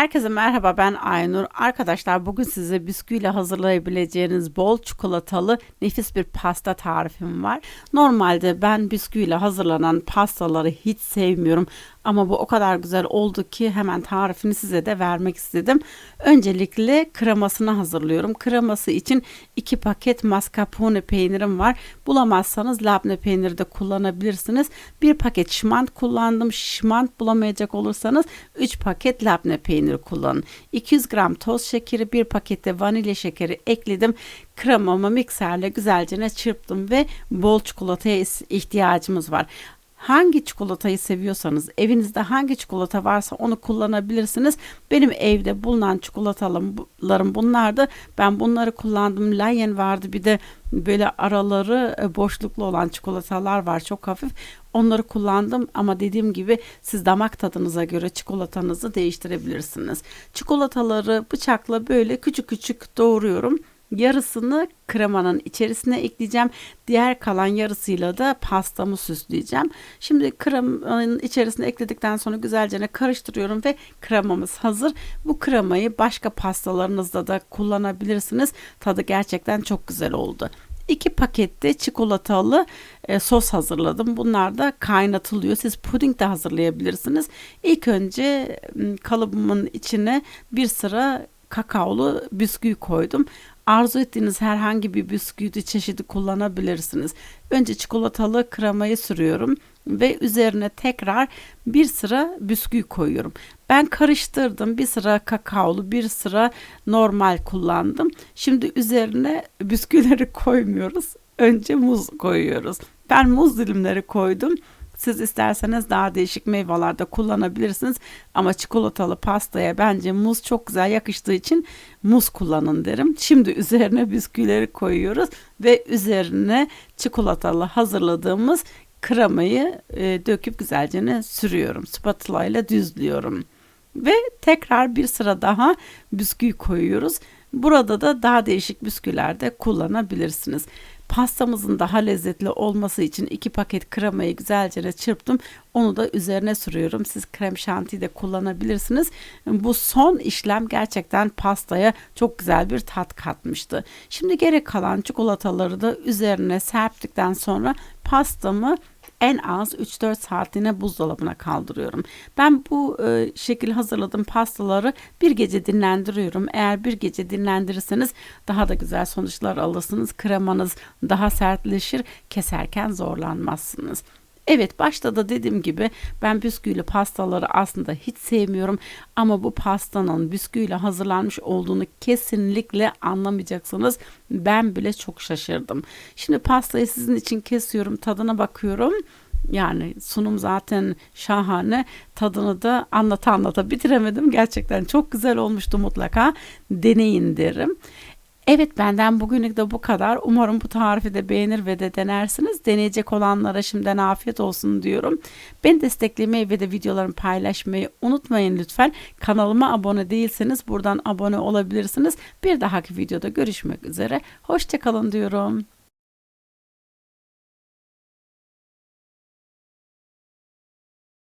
Herkese merhaba ben Aynur. Arkadaşlar bugün size bisküviyle hazırlayabileceğiniz bol çikolatalı nefis bir pasta tarifim var. Normalde ben bisküviyle hazırlanan pastaları hiç sevmiyorum. Ama bu o kadar güzel oldu ki hemen tarifini size de vermek istedim. Öncelikle kremasını hazırlıyorum. Kreması için 2 paket mascarpone peynirim var. Bulamazsanız labne peyniri de kullanabilirsiniz. 1 paket şmant kullandım. Şmant bulamayacak olursanız 3 paket labne peyniri kullanın. 200 gram toz şekeri, 1 pakette vanilya şekeri ekledim. Kremamı mikserle güzelce çırptım ve bol çikolataya ihtiyacımız var hangi çikolatayı seviyorsanız evinizde hangi çikolata varsa onu kullanabilirsiniz. Benim evde bulunan çikolatalarım bunlardı. Ben bunları kullandım. Lion vardı bir de böyle araları e, boşluklu olan çikolatalar var çok hafif. Onları kullandım ama dediğim gibi siz damak tadınıza göre çikolatanızı değiştirebilirsiniz. Çikolataları bıçakla böyle küçük küçük doğruyorum. Yarısını kremanın içerisine ekleyeceğim. Diğer kalan yarısıyla da pastamı süsleyeceğim. Şimdi kremanın içerisine ekledikten sonra güzelce karıştırıyorum ve kremamız hazır. Bu kremayı başka pastalarınızda da kullanabilirsiniz. Tadı gerçekten çok güzel oldu. 2 pakette çikolatalı e, sos hazırladım. Bunlar da kaynatılıyor. Siz puding de hazırlayabilirsiniz. İlk önce kalıbımın içine bir sıra kakaolu bisküvi koydum. Arzu ettiğiniz herhangi bir bisküvi çeşidi kullanabilirsiniz. Önce çikolatalı kremayı sürüyorum ve üzerine tekrar bir sıra bisküvi koyuyorum. Ben karıştırdım. Bir sıra kakaolu, bir sıra normal kullandım. Şimdi üzerine bisküvileri koymuyoruz. Önce muz koyuyoruz. Ben muz dilimleri koydum. Siz isterseniz daha değişik meyvelerde kullanabilirsiniz. Ama çikolatalı pastaya bence muz çok güzel yakıştığı için muz kullanın derim. Şimdi üzerine bisküvileri koyuyoruz ve üzerine çikolatalı hazırladığımız kremayı e, döküp güzelce sürüyorum. Spatula ile düzlüyorum. Ve tekrar bir sıra daha bisküvi koyuyoruz. Burada da daha değişik bisküviler de kullanabilirsiniz. Pastamızın daha lezzetli olması için iki paket kremayı güzelce çırptım. Onu da üzerine sürüyorum. Siz krem şanti de kullanabilirsiniz. Bu son işlem gerçekten pastaya çok güzel bir tat katmıştı. Şimdi gerek kalan çikolataları da üzerine serptikten sonra pastamı en az 3-4 saatine buzdolabına kaldırıyorum. Ben bu e, şekil hazırladığım pastaları bir gece dinlendiriyorum. Eğer bir gece dinlendirirseniz daha da güzel sonuçlar alırsınız. Kremanız daha sertleşir, keserken zorlanmazsınız. Evet başta da dediğim gibi ben bisküvili pastaları aslında hiç sevmiyorum ama bu pastanın bisküviyle hazırlanmış olduğunu kesinlikle anlamayacaksınız. Ben bile çok şaşırdım. Şimdi pastayı sizin için kesiyorum tadına bakıyorum. Yani sunum zaten şahane. Tadını da anlata anlata bitiremedim. Gerçekten çok güzel olmuştu mutlaka. Deneyin derim. Evet benden bugünlük de bu kadar. Umarım bu tarifi de beğenir ve de denersiniz. Deneyecek olanlara şimdiden afiyet olsun diyorum. Beni desteklemeyi ve de videolarımı paylaşmayı unutmayın lütfen. Kanalıma abone değilseniz buradan abone olabilirsiniz. Bir dahaki videoda görüşmek üzere. Hoşçakalın diyorum.